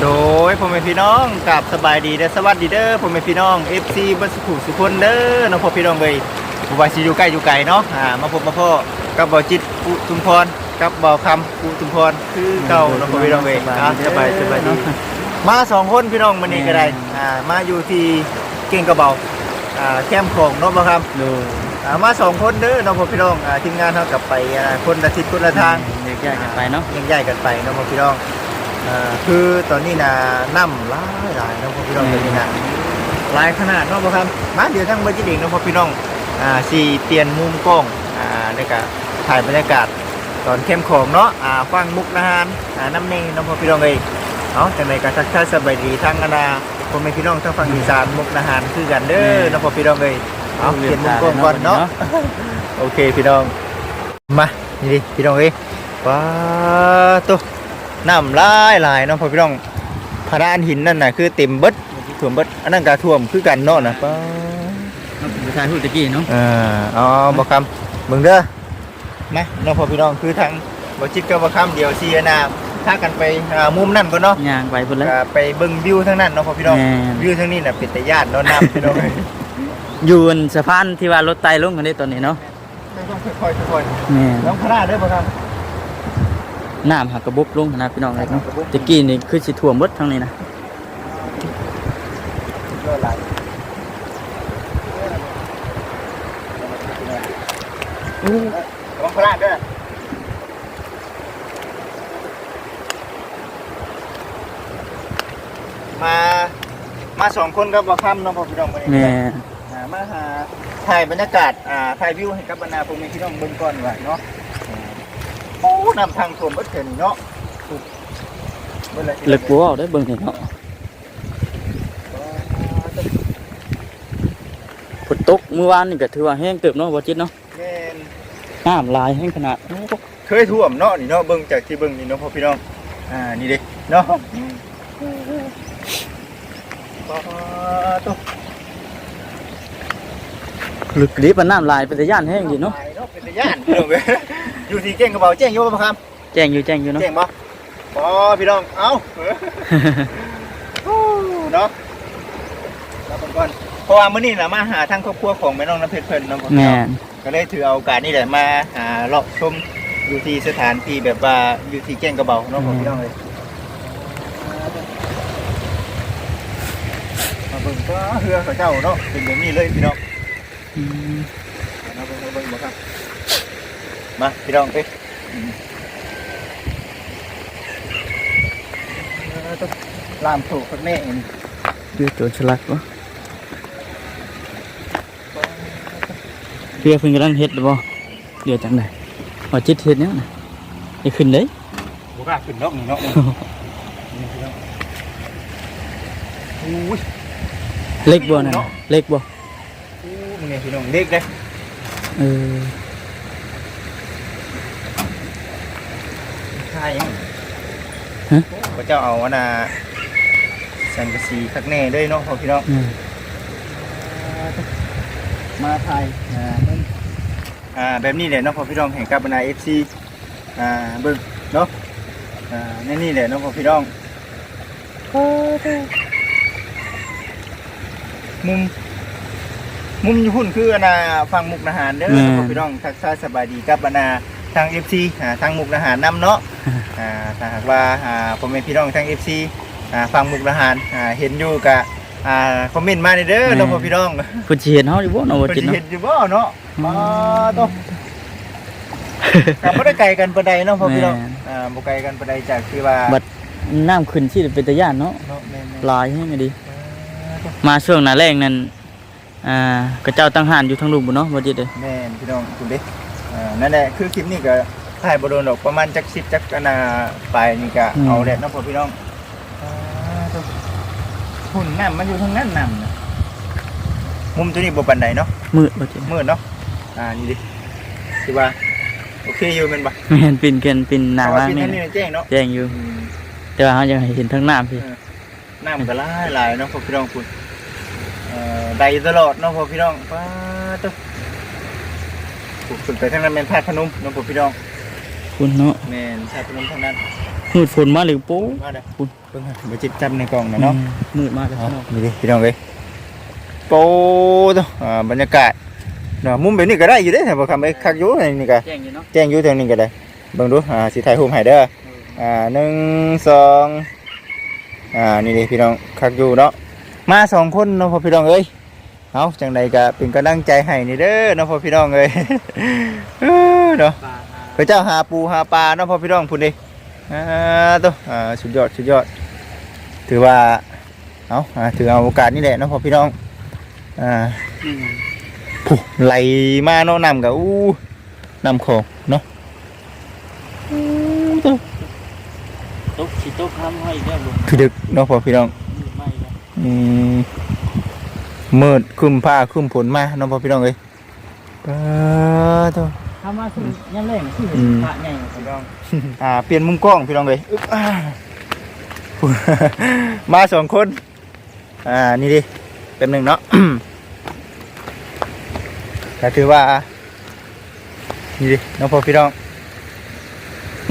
โดยพ่อแม่พี่น้องกับสบายดีเด้อสวัสดีเด้อพ่อแม่พี่น้อง FC บัสขุสุคนเด้อน้องพ่อพี่น้องเอ้ยบ่ว่าสิอยู่ใกล้อยู่ไกลเนาะอ่ามาพบมาพ่อกับบ่าวจิตอุทุมพรกับบ่าวคำอุทุมพรคือเก่าน้องพ่อพี่น้องเอ้ยอ่าสบายสบายดีมาสองคนพี่น้องมื้อนี้ก็ได้อ่ามาอยู่ที่เก่งกระเบาอ่าแคมป์ของเนาะบ่ครับดูอ่ามาสองคนเด้อน้องพ่อพี่น้องอ่าทีมงานเฮากลับไปอ่าคนละทิศคนละทาง เด็กแยกกันไปเนาะยังใหญ่กันไปน้องพ่อพี่น้องอ่าคือตอนนี้นะน้ำหลายหลายน้องพ่อพี่น้องตอนนี้นะหลายขนาดเน้องพ่อครับมาเดี๋ยวทั้งเบอร์จิตเองน้องพ่อพี่น้องอ่าสี่เปลี่ยนมุมกล้องอ่าในการถ่ายบรรยากาศตอนเข้มของเนาะอ่าฟังมุกนาหารอ่าน้ำเนยน้องพ่อพี่น้องเลยเอาแต่ในการทักทายสบายดีทั้งอนาพ่อแม่พี่น้องทั้งฟังอีสานมุกนาหารคือกันเด้อน้องพ่อพี่น้องเลยเอาเปลี่ยนมุมกล้องก่อนเนาะโอเคพี่น้องมานี่ดิพี่น้องเอ้ย ว้าตัวน้ำลายลายเน้องพ่อพี่น้องพระดานหินนั่นน่ะคือเต็มเบิดท่วมเบิดอันนั้นก็ท่วมคือกันเนาะนะป้าประชาชนตะกี้เนาะอ่าอ๋อบ่คำมึงเด้อมาน้องพ่อพี่น้องคือทางบ่จิตกับบ่คำเดียวซีนาถ้ากันไปอ่ามุมนั่นก่อนเนาะย่างไปพุ่นแล้วก็ไปเบิ่งวิวทั้งนั้นเนาะพ่อพี่น้องแม่นวิวทั้งนี้น่ะเป็นแต่ญาติเนาะน้ำพี่น้องเอ้ยอยู่บนสะพานที่ว่ารถไต่ลงกันได้ตอนนี้เนาะต้องค่อยๆค่อยแม่ๆน้องพระราชเด้อบ่คำ น้ำหักกระบุกลงนะพี่น้องเลยเนาะตะกี้นี่คือสิท่วมหมดทั้งนี้นะก็หลายอู้ระวังพลาดด้วยมา มาสองคนกับบ่ค่ำเน้องพ่อพี่น้องมาแม่อ่ามาหาถ่ายบรรยากาศ อ่า ถ่ายวิวให้กับบรรดาพวกนี้พี่น้องเบิ่งก่อนว่าเนาะอ่า โอ้นำทางท่วมเบิดเถินเนาะเบิ่งเลยเลิกบัวเอาได้เบิ่งเห็นเนาะฝนตกเมื่อวานนี่ก็ถือว่าแห้งเติบเนาะบ่จิตเนาะแม่นน้ำลายแห้งขนาดโอ้เคยท่วมเนาะนี่เนาะเบิ่งจากที่เบิ่งนี่เนาะพ่อพี่น้องอ่านี่เด้เนาะปาตุ๊ลึกลิบมันน้ำลายเป็นตะย่านแห้งดีเนาะเป็นตาย่านพี่น้องเว้ย อยู่ที่แจ้งกระเป๋าแจ้งอยู่บ่ครับแจ้งอยู่แจ้งอยู่เนาะแจ้งบ่ปอพี่น้องเอ้าเออเนาะแล้วเบิ่งก่อนเพราะว่ามื้อนี้น่ะมาหาทางครอบครัวของแม่น้องน้ำเพชรเพิ่นเนาะพ่อพี่แม่น้องนก็เลยถือเอาโอกาสนี่แหละมาหาเลาะชมอยู่ที่สถานที่แบบว่าอยู่ที่แจ้งกระเป๋าเนาะพ่อพี่น้องเลยมาเบิ่งก็เฮือเขาเจ้าเนาะเป็นแบบนี้เลยพี่น้องอืม มาเบิ่งมาเบิ่งบ่ครับ มาพี่น้องเอ้ยต้องลามถูกคนแม่เองคือตัวฉลักวะเพื่อเพิ่นกำลังเฮ็ดหรือบ่เดี๋ยวจังได๋ว่าจิตเฮ็ดแนวน่ะจะขึ้นเด้บุกล้าขึ้นเนาะนี่เนาะนี่พี่น้องอุ้ยเล็กบ่นั่นน่ะเล็กบ่อู้มึงเนี่ยพี่น้องเด็กเลยเออ ใช่ยังฮะ พระเจ้าเอาอันน่ะสังกะสีคักแน่เลยเนาะพ่อพี่น้องอืมมาไทยอ่าเบิ่งอ่าแบบนี้แหละเนาะพอพี่น้องแห่งกับบรรดาเอฟซีอ่าเบิ่งเนาะอ่าในนี่แหละเนาะพอพี่น้องมุมมุมอยู่หุ่นคืออนนาฟังมุกนาหารเด้อพอพี่น้องทักทายสบายดีกับบรรดาทางเอฟซีอ่าทางมุกนาหารนํเนาะ อ่าถ้าหากว่าอ่าพ่อแม่พี่น้องทางเอฟซีอ่าฟังมุกนาหารอ่าเห็นอยู่กะอ่าคอมเมนต์มาเด้อเนาะพอพี่น้องเพิ่นสิเห็นเฮาอยู่บ่เนาะว่าเพิ่นจิตสิเนาะ เห็นอยู่บ่เนาะมาต้องแต่บ่ได้ไกลกันปานใดเนาะพ่อพี่น้องแม่นอ่าบ่ไกลกันปานใดจากที่ว่าบัดน้ำขึ้นสิเป็นตะย่านเนาะเนาะแม่นลายแห้งอะดีมาช่วงหน้าแรงนั้นอ่ากระเจ้าตั้งหานอยู่ทางลุมบ่เนาะว่าจิตเด้อๆแม่นพี่น้องคุณเด้อ่านั่นแหละคือคลิปนี้ก็ ถ่ายบ่โดนดอกประมาณจัก10จักอันน่ะปลายนี่ก็เอาแหละเนาะพ่อพี่น้องอ่าต้องหุ่นน้ำมันอยู่ทางนั้นน้ำน่ะมุมตัวนี้บ่ปานใดเนาะมืดบ่จิตมืดเนาะอ่านี่ดิสิว่าโอเคอยู่แม่นบ่แม่นปิ่นเกันปิ่นหน้าแต่ว่าล่างที่นี่นั่นนี่นะแจ้งเนาะแจ้งอยู่ อืม แต่ว่าเฮายังให้เห็นทั้งน้ำพี่ น้ำก็หลายหลายเนาะพ่อพี่น้องคุณเอ่อใดตลอดเนาะพ่อพี่น้องป้าตุ๊กขึ้นไปทางนั้นเป็นธาตุพนมเนาะพ่อพี่น้อง คุณเนาะแม่นชาติพนมทางนั้นมืดฝนมาหรือโป๊มาเด้อคุณเบิ่งบ่จิตจำในกล่องนะเนาะมืดมากเลยเอาเนาะนี่ดิพี่น้องเอ้ยโปตัวอ่าบรรยากาศเนาะมุมแบบนี้ก็ได้อยู่เด้แต่บ่คำไอ้คักอยู่ในนี่ก็แจ้งอยู่เนาะแจ้งอยู่ทางนี้ก็ได้เบิ่งดูอ่าสิถ่ายรูปให้เด้ออ่าหนึ่งสองอ่านี่ดิพี่น้องคักอยู่เนาะมาสองคนเนาะพ่อพี่น้องเอ้ยเอาจังใดก็เป็นกำลังใจให้นี่เด้อเนาะพ่อพี่น้องเอ้ยเออเนาะปลา พระเจ้าหาปูหาปลาเนาะพ่อพี่น้องพูดดิอ่าตัวอ่าสุดยอดสุดยอด ถือว่าเอาอ่าถือเอาโอกาสนี่แหละเนาะพ่อพี่น้องอ่านี่ไงผู้ไหลมาเนาะนำกับอู้นำของเนาะอู้ตัวตกสิตกทำให้อีกแล้วลุงคือดึกเนาะพ่อพี่น้องมืดไหม้แล้วอืมมืดครึมผ้าครึมฝนมาเนาะพ่อพี่น้องเอ้ยปาตัว ทำมาคือยังแรงคืออืมพระใหญ่พี่น้องอ่าเปลี่ยนมุมกล้องพี่น้องเลยอึ๊บอ่ามาสองคน อ่า นี่ดิเป็นหนึ่งเนาะ ก็ถือว่า นี่ดิน้องพ่อพี่น้อง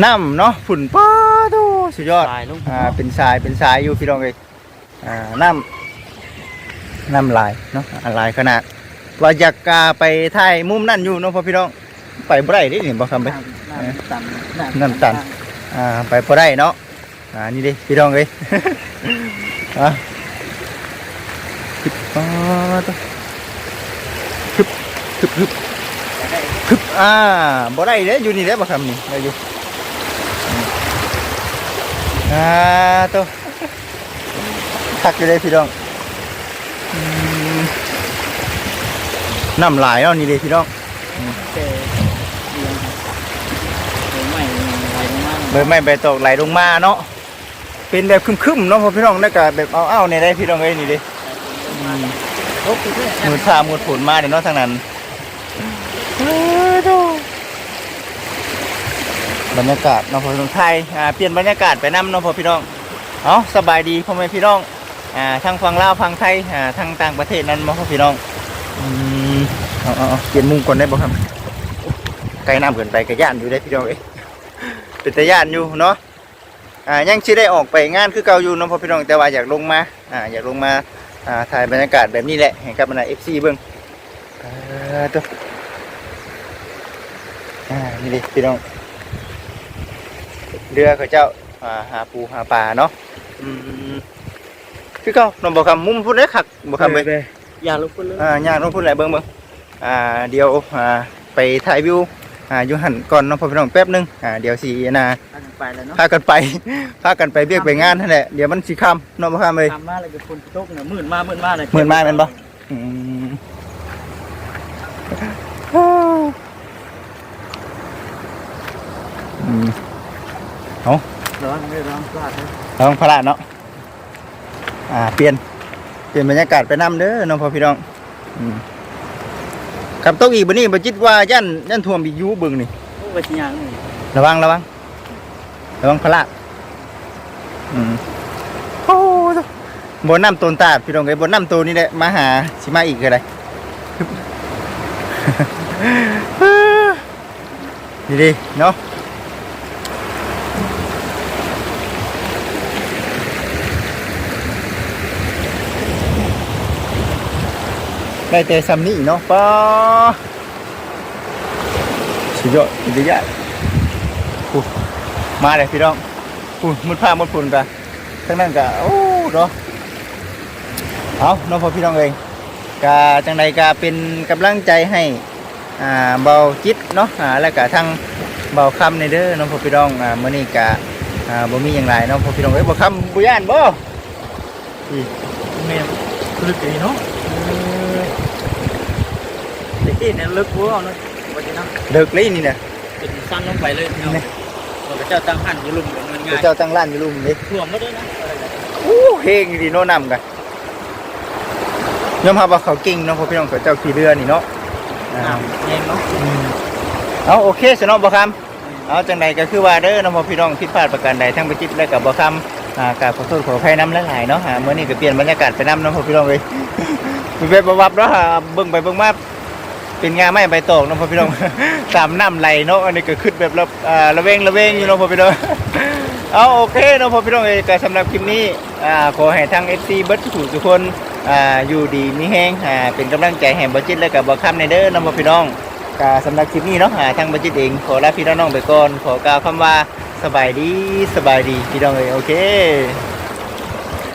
น้ำเนาะฝุ่นป้าดูสุดยอดตายลุงอ่า เป็นสาย เป็นสายอยู่พี่น้องเลยอ่า น้ำน้ำลายเนาะอ่าลายขนาด ว่าอยากกาไปถ่ายมุมนั่นอยู่เนาะพ่อพี่น้อง ไปบ่ได้เดินี่บ่คำไป น้ำตันน้ำตันอ่าไปพอได้เนาะอ่านี่ดิพี่น้องเอ้ย อะฮึบอ่าตัวฮึบฮึบฮึบฮึบอ่าบ่ได้เด้อยู่นี่เด้บ่คำนี่ได้อยู่อืมอ่าตัวทักอยู่เด้พี่น้องอืมน้ำลายเนาะนี่เด้พี่น้อง แต่เดียวเดี๋ยวใหม่ไหลลงมา ใบไม้ใบตอกไหลลงมาเนาะเป็นแบบครึมๆเนาะพอพี่น้องแล้วก็แบบเอาเอาในได้พี่น้องเอ้ยนี่ดิตกคือเพื่อนมือฟ้ามือฝนมาเดี๋ยวเนาะทางนั้นบรรยากาศเนาะพอพี่น้องไทยอ่าเปลี่ยนบรรยากาศไปนํเนาะพอพี่น้องเอาสบายดีพ่อแม่พี่น้องอ่าทั้งฝั่งลาวฝั่งไทยอ่าทั้งต่างประเทศนั้นมาพ่อพี่น้องอืมเอาเอาเอาเปลี่ยนมุมก่อนได้บ่ครับไกลน้ำเกินไปกระย่านอยู่ได้พี่น้องเอ้ย เป็นตะย่านอยู่เนาะอ่ายังชิได้ออกไปงานคือเก่าอยู่เน้องพ่อพี่น้องแต่ว่าอยากลงมาอ่าอยากลงมาอ่าถ่ายบรรยากาศแบบนี้แหละให้กับบรรดาเอฟซีเบิ้งอ่าตัวอ่านี่ดิพี่น้องเรือเขาเจ้าอ่าหาปูหาปลาเนาะอืมคือเก่าน้องบอกคำมุมพูดได้คักบอกคำเลยอย่าลุกขึ้นเลยอ่าย่างน้องพูดอะไรเบิ้งเบิ้งอ่าเดี๋ยวอ่าไปถ่ายวิว อ่าอยู่หันก่อนเน้องพ่อพี่น้องแป๊บหนึงอ่าเดี๋ยวสีนาไปแล้วเนาะพากันไปพากันไปเบียกไปงานนั่นแหละเดี๋ยวมันสิค่ำเนาะบ่ค่ำเลยทำมาเลยกับคนตกเนี่ยหมื่นมาหมื่นมาเลยหมื่นมาแม่นบ่อืมอืมร้อนไม่ร้อนพลาดเลยลองพลาดเนาะอ่าเปลี่ยนเปลี่ยนบรรยากาศไปนํเด้อน้องพ่อพี่น้องอืม ครับตกอีกบ่นี้บ่จิตว่าย่านย่านท่วมอีกอยู่เบิ่งนี่โอ้กระชิยังนี่ระวังระวังระวังพลาดอืมโอ้บนน้ำตนตาดพี่น้องไอ้ยบนน้ำตัวนี่แหละมาหาสิมาอีกก็ได้ดีดีเนาะ ได้แต่ซัมนี่เนาะป้าสุดยอดสุดยอดอู้มาเลยพี่น้องอู้มุดผ้ามุดฝุ่นกันทั้งนั้นก็โอ้เนาะเอาเน้องพอพี่น้องเองกาจังใดกาเป็นกำลังใจให้อ่าเบาจิตเนาะอ่าแล้วก็ทั้งเบาคำในเด้อเน้องพอพี่น้องอ่ามื้อนี้กะอ่าบ่มีอย่างไรเน้องพอพี่น้องเอ้ยบ่คำบ่ย่านบ่เมนลึกดีเนาะ ที่เนี่ยลึกวัวเนาะวันนี้เนาะเดึกเลยนี่น่ะเป็นสั้นลงไปเลยพี่น้องเราเจ้าตั้งหันอยู่ลุมเงินง่ายเจ้าตั้งร้านอยู่ลุ่มนี่ท่วมไม่ได้นะโอ้เฮงดีโน่นำกันยอมรับว่าเขาเก่งเนาะพอพี่น้องเขาเจ้าขี่เรือนี่เนาะอ่าเย็นเนาะเอาโอเคสนอบ่คำเอาจังใดก็คือว่าเด้อน้องพ่อพี่น้องผิดพลาดประการใดทั้งไประจิตและกับบ่คำอากราบขอโทษขออภัยน้ำหลายๆเนาะอ่ามื้อนี้ก็เปลี่ยนบรรยากาศไปน้ำน้องพ่อพี่น้องเลยมีแบบวับๆเนาะเบิ่งไปเบิ่งมา เป็นงานไม้ใบตอกเนาะพ่อพี่น้อง ตามน้ำไหลเนาะอันนี้ก็ขึ้นแบบระอ่าระเวงระเวงอยู่เนาะพ่อพี่น้อง เอาโอเคเนาะพ่อพี่น้องเอ้ยก็สำหรับคลิปนี้อ่าขอให้ทั้ง FC เบิร์ดทุกทุกคนอ่าอยู่ดีมีแห้งอ่าเป็นกำลังใจให้บ่จิตและกับบ่ค้ำในเด้อเนาะพ่อพี่น้องก็สำหรับคลิปนี้เนาะอ่าทางบ่จิตเองขอลาพี่น้องๆไปก่อนขอกล่าวคำว่าสบายดีสบายดีพี่น้องเอ้ยโอเค